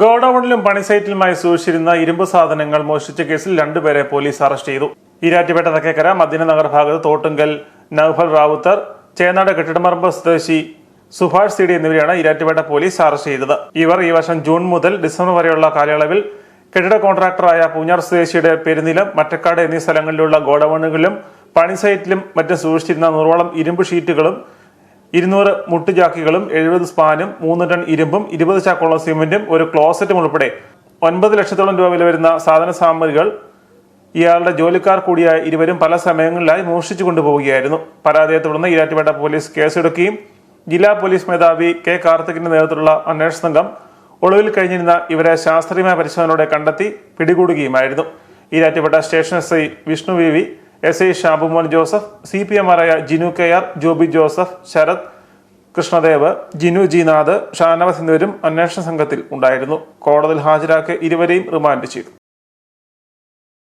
ഗോഡൌണിലും പണിസൈറ്റിലുമായി സൂക്ഷിച്ചിരുന്ന ഇരുമ്പ് സാധനങ്ങൾ മോഷ്ടിച്ച കേസിൽ രണ്ടുപേരെ പോലീസ് അറസ്റ്റ് ചെയ്തു. ഈരാറ്റുപേട്ട തെക്കേക്കര മദീനനഗർ ഭാഗത്ത് തോട്ടുങ്കൽ നൌഫൽ റാവുത്തർ ചേനാട് കെട്ടിടമറമ്പ് സ്വദേശി സുഭാഷ് സിഡി എന്നിവരെയാണ് ഈരാറ്റുപേട്ട പോലീസ് അറസ്റ്റ് ചെയ്തത്. ഇവർ ഈ വർഷം ജൂൺ മുതൽ ഡിസംബർ വരെയുള്ള കാലയളവിൽ കെട്ടിട കോൺട്രാക്ടറായ പൂഞ്ഞാർ സ്വദേശിയുടെ പെരുന്നിലം മറ്റക്കാട് എന്നീ സ്ഥലങ്ങളിലുള്ള ഗോഡൌണുകളിലും പണിസൈറ്റിലും മറ്റും സൂക്ഷിച്ചിരുന്ന നൂറോളം ഇരുമ്പ് ഷീറ്റുകളും ഇരുന്നൂറ് മുട്ടുജാക്കികളും എഴുപത് സ്പാനും മൂന്ന് ടൺ ഇരുമ്പും ഇരുപത് ചാക്കോളം സിമെന്റും ഒരു ക്ലോസറ്റും ഉൾപ്പെടെ ഒൻപത് ലക്ഷത്തോളം രൂപ വില വരുന്ന സാധന സാമഗ്രികൾ ഇയാളുടെ ജോലിക്കാർ കൂടിയായ ഇരുവരും പല സമയങ്ങളിലായി മോഷ്ടിച്ചു കൊണ്ടുപോവുകയായിരുന്നു. പരാതിയെ തുടർന്ന് ഈരാറ്റുപേട്ട പോലീസ് കേസെടുക്കുകയും ജില്ലാ പോലീസ് മേധാവി കെ കാർത്തികിന്റെ നേതൃത്വത്തിലുള്ള അന്വേഷണ സംഘം ഒളിവിൽ കഴിഞ്ഞിരുന്ന ഇവരെ ശാസ്ത്രീയമായ പരിശോധനയോടെ കണ്ടെത്തി പിടികൂടുകയുമായിരുന്നു. Erattupetta station S I Vishnu V V S I Shabumon Joseph C P എമാരായ Jinu K R Joby Joseph Sarath Krishnadev Jinu Jinath Shanavas എന്നിവരും അന്വേഷണ സംഘത്തിൽ ഉണ്ടായിരുന്നു. കോടതിയിൽ ഹാജരാക്കി ഇരുവരെയും റിമാൻഡ് ചെയ്തു.